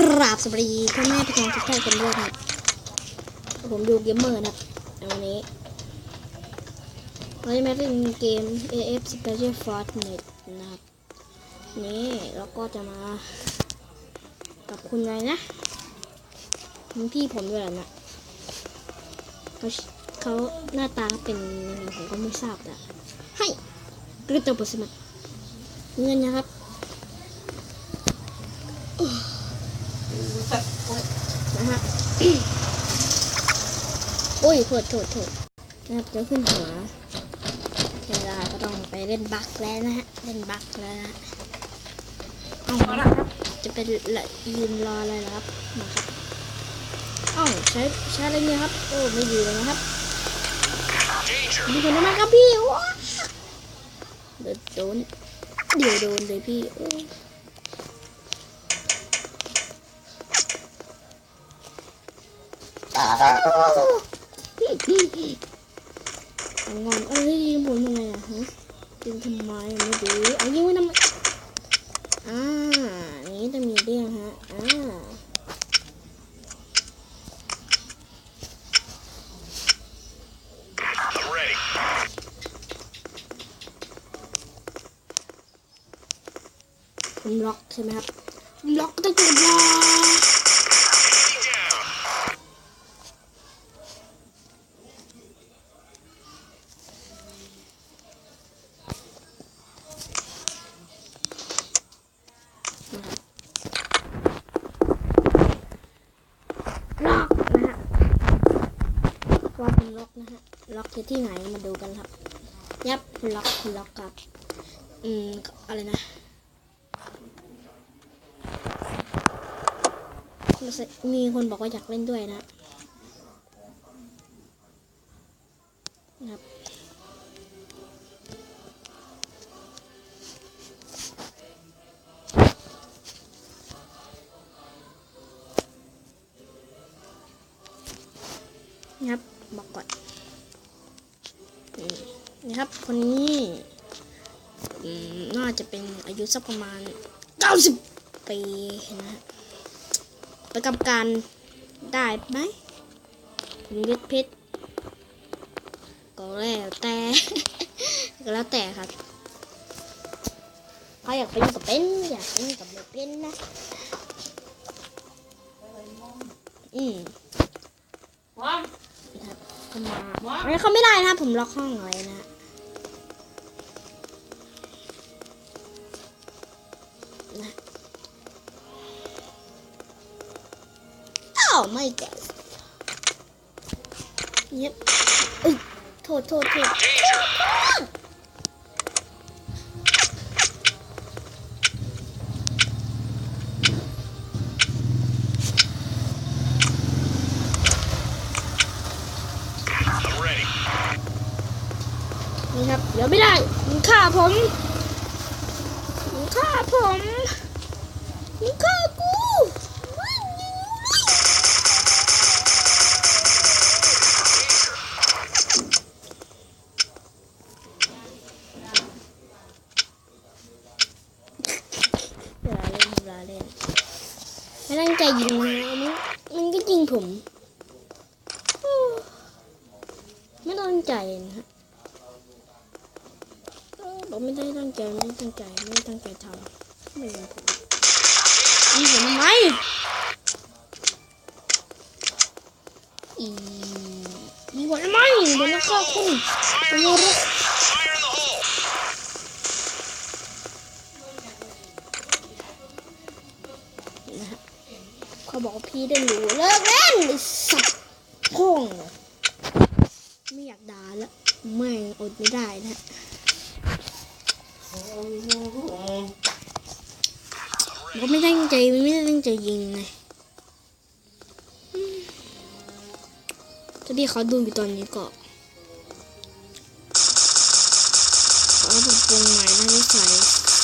ราบสวัสดีพ่อแม่พี่น้องทุกท่านกันด้วยครับ ผมดูเกมเมอร์นะครับในวันนี้เราจะมาเล่นเกม AF Special Fortnite นะครับนี่แล้วก็จะมากับคุณอะไรนะคุณพี่ผมด้วยแหละนะเขาเขาหน้าตาเป็นยังไงผมก็ไม่ทราบแต่ให้กระตุ้นปสมัติเงินนะครับ นะฮะโอ้ยโทษโทษโทษนะครับจะขึ้นหัวเวลาก็ต้องไปเล่นบักแล้วนะฮะ เล่นบักแล้วนะฮะเอาละครับ จะเป็นละยืนรออะไรล่ะครับมาครับเอ้าใช้ใช้อะไรเนี่ยครับ โอ้ไม่ดีเลยนะครับมีคนมาครับพี่ว้าเดี๋ยวโดนเดี๋ยวโดนเลยพี่โอ้ งอนเอ้ยยิงผมทำไมอะฮะยิงทำไมไม่ดีเอายิงไว้ทำไมอ่านี้จะมีเรื่องฮะอ่าผมล็อกใช่ไหมครับล็อกตั้งแต่ล็อกล็อกนะฮะว่าผมล็อก นะฮะล็อกอยู่ที่ไหนมาดูกันครับ ยับล็อกล็อกครับ อืมอะไรนะมีคนบอกว่าอยากเล่นด้วยนะ ครับครับบอกก่อน นะครับ คนนี้น่าจะเป็นอายุสักประมาณ 90 ปีนะประกำการได้ไหมผมยึดเพชรก็แล้วแต่ก็แล้วแต่ครับเขาอยากเป็นกับเป็นอยากเป็นกับไม่เป็นนะอืมว้า เข้ามาเฮ้ยเขาไม่ได้นะผมล็อกห้องไว้นะนะอ้าวไม่แก่เย็บเอ้ยโทษโทษโทษ นี่ครับ เดี๋ยวไม่ได้มึงฆ่าผมมึงฆ่าผมมึงฆ่ากูไม่ยิงเวลาเล่นเวลาเล่นไม่ตั้งใจยิงมันมันก็ยิงผม ไม่ตั้งใจนะฮะ เออบอกไม่ได้ตั้งใจไม่ได้ตั้งใจไม่ได้ตั้งใจทำไม่เป็นผมยิงผมทำไมอียิงผมทำไมเดี๋ยวนักฆ่าคุณเป็นรถนะฮะเขาบอกพี่ได้รู้เลิกเล่นสัตว์พ่องไม่อยากด่าแล้วไม่งอดไม่ได้นะ ก็ไม่ตั้งใจไม่ได้ตั้งใจยิงไงอืมถ้าพี่เขาดูอยู่ตอนนี้ก็ขอปรับปรุงใหม่นะนิสัย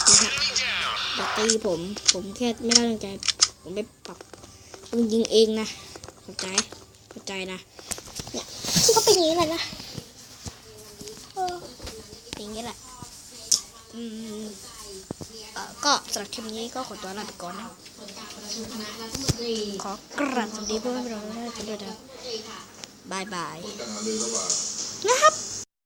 นะฮะอย่าตีผม ผมแค่ไม่ได้ตั้งใจ ผมไปปรับผมยิงเองนะเข้าใจเข้าใจนะ เนี่ยที่เขาเป็นอย่างนี้เลยนะเออเป็นอย่างนี้แหละ อืมเออก็สำหรับคลิปนี้ก็ขอตัวลาไปก่อนนะ ขอกราบสวัสดีเพื่อนๆทุกท่านด้วยนะบายบายนะครับ